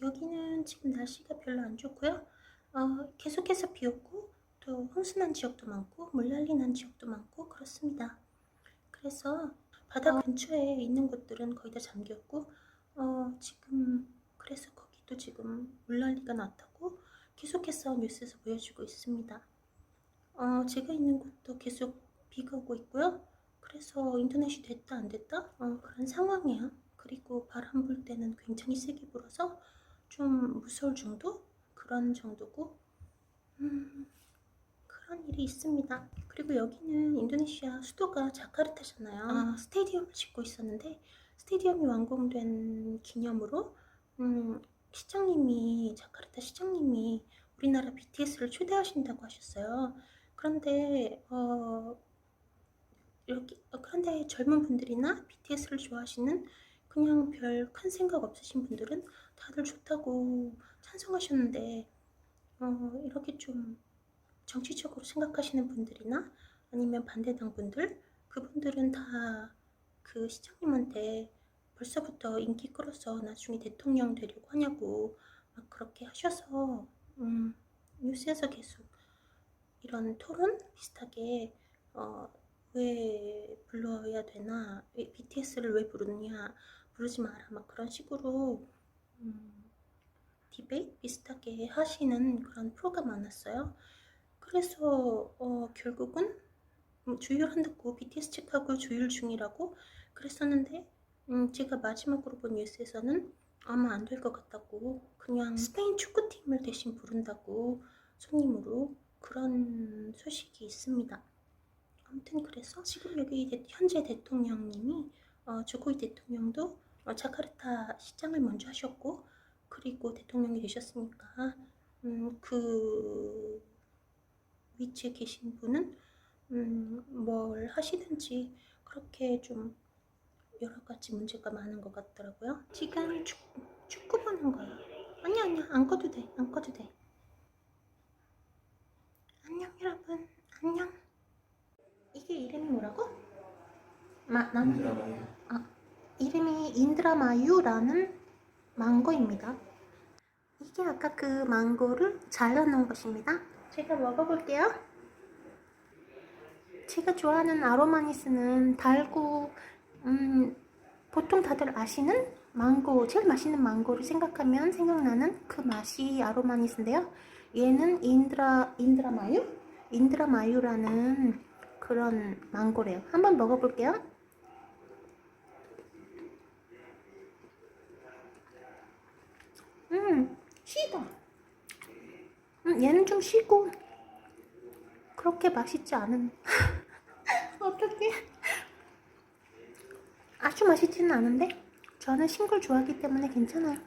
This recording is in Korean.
여기는 지금 날씨가 별로 안 좋고요. 어, 계속해서 비 오고 또 홍수난 지역도 많고 물난리 난 지역도 많고 그렇습니다. 그래서 바다 근처에 있는 곳들은 거의 다 잠겼고 어, 지금 그래서 거기도 지금 물난리가 났다고 계속해서 뉴스에서 보여주고 있습니다. 어, 제가 있는 곳도 계속 비가 오고 있고요. 그래서 인터넷이 됐다 안 됐다 어, 그런 상황이에요. 그리고 바람 불 때는 굉장히 세게 불어서 좀 무서울 정도 그런 정도고 음, 그런 일이 있습니다. 그리고 여기는 인도네시아 수도가 자카르타잖아요. 아, 스테디움을 짓고 있었는데 스테디움이 완공된 기념으로 음, 시장님이 자카르타 시장님이 우리나라 BTS를 초대하신다고 하셨어요. 그런데 어, 이렇게 어, 그런데 젊은 분들이나 BTS를 좋아하시는 그냥 별 큰 생각 없으신 분들은 다들 좋다고 찬성하셨는데 어, 이렇게 좀 정치적으로 생각하시는 분들이나 아니면 반대당 분들 그분들은 다 그 시장님한테 벌써부터 인기 끌어서 나중에 대통령 되려고 하냐고 막 그렇게 하셔서 음, 뉴스에서 계속 이런 토론 비슷하게 어, 왜 불러야 되나 왜 BTS를 왜 부르느냐 부르지 마라 막 그런 식으로 음, 디베이트 비슷하게 하시는 그런 프로가 많았어요. 그래서 어, 결국은 음, 조율한다고 BTS 측하고 조율 중이라고 그랬었는데 음, 제가 마지막으로 본 뉴스에서는 아마 안 될 것 같다고 그냥 스페인 축구팀을 대신 부른다고 손님으로 그런 소식이 있습니다. 아무튼 그래서 지금 여기 대- 현재 대통령님이 어, 조코이 대통령도 어, 자카르타 시장을 먼저 하셨고 그리고 대통령이 되셨으니까 음, 그 위치에 계신 분은 음, 뭘 하시든지 그렇게 좀 여러 가지 문제가 많은 것 같더라고요. 지금 축, 축구 보는 거예요. 아니 아니야 안 꺼도 돼. 안 꺼도 돼. 안녕 여러분. 안녕. 이게 이름이 뭐라고? 마, 난 인드라마유라는 망고입니다. 이게 아까 그 망고를 잘라놓은 것입니다. 제가 먹어볼게요. 제가 좋아하는 아로마니스는 달고 음, 보통 다들 아시는 망고, 제일 맛있는 망고를 생각하면 생각나는 그 맛이 아로마니스인데요. 얘는 인드라, 인드라마유? 인드라마유라는 그런 망고래요. 한번 먹어볼게요. 음, 시다. 음, 얘는 좀 시고 그렇게 맛있지 않은. 어떻게? 아주 맛있지는 않은데 저는 싱글 좋아하기 때문에 괜찮아요.